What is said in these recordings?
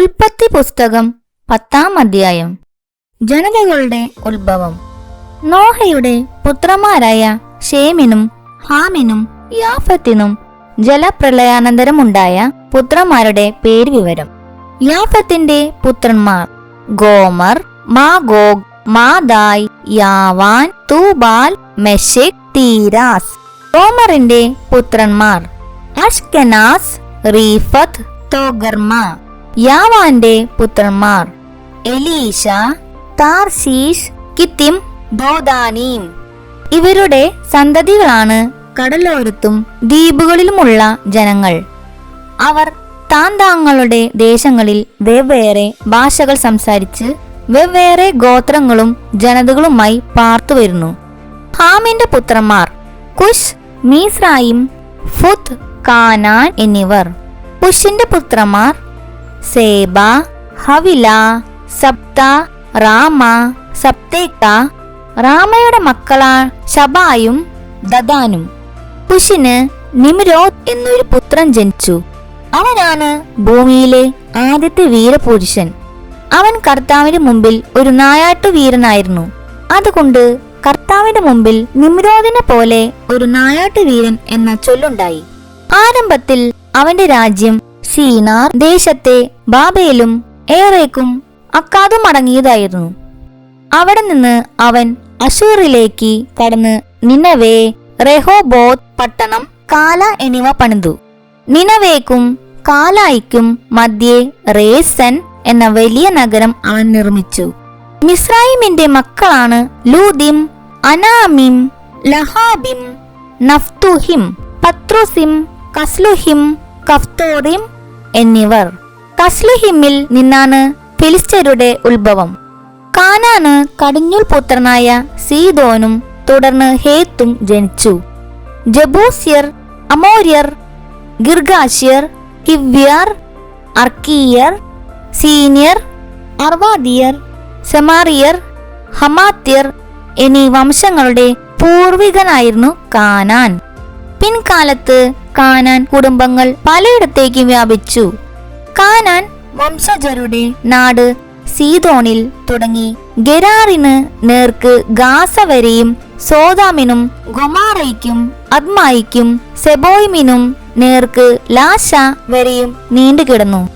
ഉൽപ്പത്തി പുസ്തകം പത്താം അധ്യായം. ജനതകളുടെ ഉത്ഭവം. നോഹയുടെ പുത്രന്മാരായ ഷേമിനും ഹാമിനും യാഫത്തിനും ജലപ്രളയാനന്തരമുണ്ടായ പുത്രന്മാരുടെ പേര് വിവരം യാഫത്തിന്റെ പുത്രന്മാർ ഗോമർ മാഗോഗ് മാദായ് യാവാൻ തൂബാൽ മെഷിക് തീരാസ്. ഗോമറിന്റെ പുത്രന്മാർ അഷ്കനാസ് റീഫത്ത് തോഗർമ. യാവാന്റെ പുത്രന്മാർ. എലീഷ താർശീഷ് കിത്തിം ബോദാനീം. ഇവരുടെ സന്തതികളാണ് കടലോരത്തും ദ്വീപുകളിലുമുള്ള ജനങ്ങൾ. അവർ താന്താങ്ങളുടെ ദേശങ്ങളിൽ വെവ്വേറെ ഭാഷകൾ സംസാരിച്ച് വെവ്വേറെ ഗോത്രങ്ങളും ജനതകളുമായി പാർത്തുവരുന്നു ഹാമിന്റെ പുത്രന്മാർ കുഷ് മീസ്രായിം ഫുത് കാനാൻ എന്നിവർ. കുഷിന്റെ പുത്രന്മാർ സേബ ഹവില സപ്ത റാമ സപ്തേക്ക റാമയുടെ മക്കളാണ് ഷബായും ദദാനും. കുഷിന് നിമിരോത് എന്നൊരു പുത്രൻ ജനിച്ചു. അവനാണ് ഭൂമിയിലെ ആദ്യത്തെ വീരപുരുഷൻ. അവൻ കർത്താവിന്റെ മുമ്പിൽ ഒരു നായാട്ടു വീരനായിരുന്നു. അതുകൊണ്ട് കർത്താവിന്റെ മുമ്പിൽ നിമ്രോദിനെ പോലെ ഒരു നായാട്ടു വീരൻ എന്ന ചൊല്ലുണ്ടായി. ആരംഭത്തിൽ അവന്റെ രാജ്യം സീനാർ ദേശത്തെ ബാബേലും ഏറേക്കും അക്കാദും അടങ്ങിയതായിരുന്നു അവിടെ നിന്ന് അവൻ അശൂറിലേക്ക് കടന്ന് നിനവേ റെഹോബോത്ത് പട്ടണം കാല എന്നിവ പണിതു. നിനവേക്കും കാലായിക്കും മധ്യേ റേസൻ എന്ന വലിയ നഗരം അവൻ നിർമ്മിച്ചു. മിസ്രൈമിന്റെ മക്കളാണ് ലൂദിം അനാമിം ലഹാബിം നഫ്തുഹിം പത്രുസിം കസ്ലുഹിം കഫ്തോറിം എന്നിവർ. കസ്ലുഹിമിൽ നിന്നാണ് ഫിലിസ്തരുടെ ഉത്ഭവം. കാനാന് കടിഞ്ഞൂൽ പുത്രനായ സീദോനും തുടർന്ന് ഹേത്തും ജനിച്ചു. ജബൂസ്യർ അമോര്യർ ഗിർഗാഷ്യർ ഹിവ്യർ അർക്കീയർ സീനിയർ അർവാദിയർ സെമാറിയർ ഹമാത്യർ എന്നീ വംശങ്ങളുടെ പൂർവികനായിരുന്നു കാനാൻ. പിൻകാലത്ത് കാനാൻ കുടുംബങ്ങൾ പലയിടത്തേക്കും വ്യാപിച്ചു. കാനാൻ വംശജരുടെ നാട് സീതോണിൽ തുടങ്ങി. ഗരാറിന് നേർക്ക് ഗാസ വരെയും സോദാമിനും ഗൊമാറയ്ക്കും അദ്മായിക്കും സെബോയിമിനും നേർക്ക് ലാശ വരെയും നീണ്ടുകിടന്നു.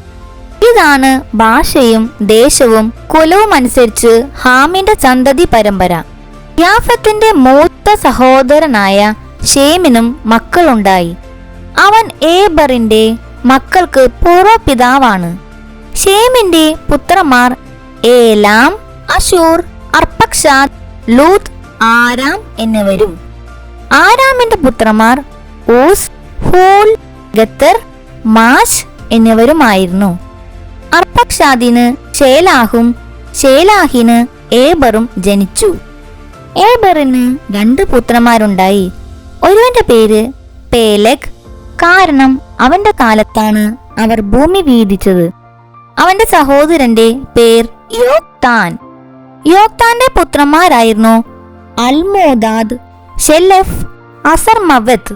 ഇതാണ് ഭാഷയും ദേശവും കുലവും അനുസരിച്ച് ഹാമിന്റെ സന്തതി പരമ്പര. യാഫത്തിന്റെ മൂത്ത സഹോദരനായ ഷേമിനും മക്കളുണ്ടായി. അവൻ ഏബറിന്റെ മക്കൾക്ക് പൂർവപിതാവാണ്. ഷേമിന്റെ പുത്രന്മാർ Elam Asshur Arphaxad Lud Aram എന്നിവരും. ആരാമിന്റെ പുത്രന്മാർ ഊസ് ഹൂൽ ഗത്തർ മാഷ് എന്നിവരുമായിരുന്നു. അർപ്പക്ഷാദിന് ഷേലാഹും ഷേലാഹിന് ഏബറും ജനിച്ചു. ഏബറിന് രണ്ട് പുത്രന്മാരുണ്ടായി. ഒരുവന്റെ പേര് പേലെക് കാരണം അവന്റെ കാലത്താണ് അവർ ഭൂമി വീതിച്ചത്. അവന്റെ സഹോദരന്റെ പേർ യോക്താൻ. യോക്താന്റെ പുത്രന്മാരായിരുന്നു അൽമോദാദ് ഷെല്ലഫ് അസർമവത്ത്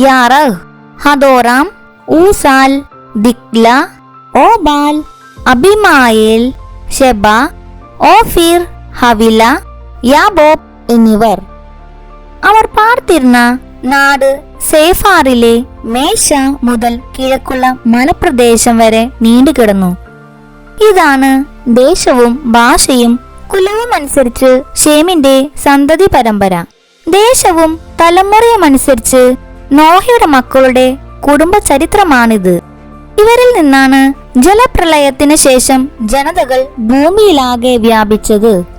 യാറഹ് ഹദോറാം ഊസാൽ ദിക്ല ഓബാൽ അബിമായേൽ ഷെബ ഓഫീർ ഹവില യാബോബ് എന്നിവർ. അവർ പാർത്തിരുന്ന നാട് സേഫാറിലെ മേശ മുതൽ കിഴക്കുള്ള മലപ്രദേശം വരെ നീണ്ടുകിടന്നു. ഇതാണ് ദേശവും ഭാഷയും കുലവും അനുസരിച്ച് ഷേമിന്റെ സന്തതി പരമ്പര. ദേശവും തലമുറയും അനുസരിച്ച് നോഹയുടെ മക്കളുടെ കുടുംബ ചരിത്രമാണിത് ഇവരിൽ നിന്നാണ് ജലപ്രളയത്തിന് ശേഷം ജനതകൾ ഭൂമിയിലാകെ വ്യാപിച്ചത്.